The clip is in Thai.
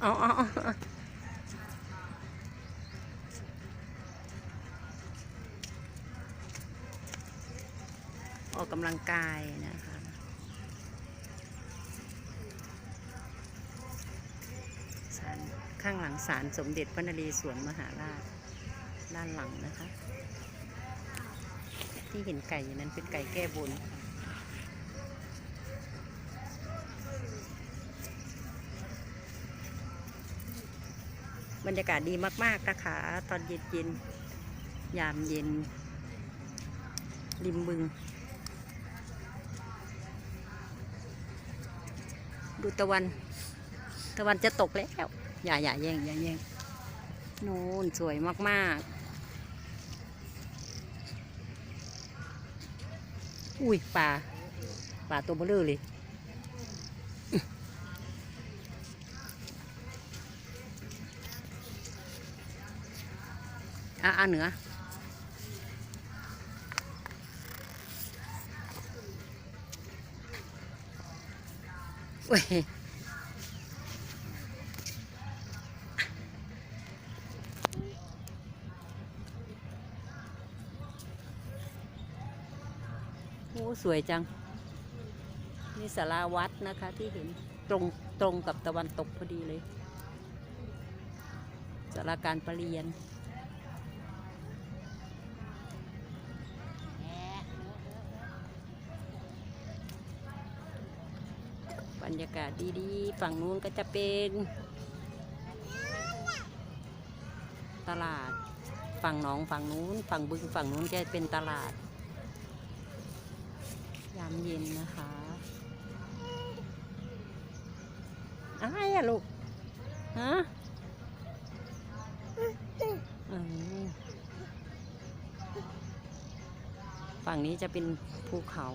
เอาเอาออกกำลังกายนะคะ ศาลข้างหลังศาลสมเด็จพระนเรศวรมหาราช ด้านหลังนะคะ ที่เห็นไก่อยู่นั้นเป็นไก่แก้บน บรรยากาศดีมาก ๆ นะคะ ตอนเย็นๆยามเย็น ริมบึง ดูตะวัน ตะวันจะตกแล้ว อย่าอย่าแย่งอย่าแย่งโน่นสวยมาก ๆ อุ้ยป่าป่าตัวเบลอเลย อะอะเหนือเว้ยโอ้สวยจัง นี่สาราวัดนะคะที่เห็นตรงตรงกับตะวันตกพอดีเลยสาราการประเรียน รรยากาศดีๆ ฝั่งนู้นก็จะเป็น ตลาด ฝั่งหนองฝั่งนู้น ฝั่งบึงฝั่งนู้นจะเป็นตลาด ยามเย็นนะคะอะไรอะลูก ฮะฝั่งนี้จะเป็นภูเขา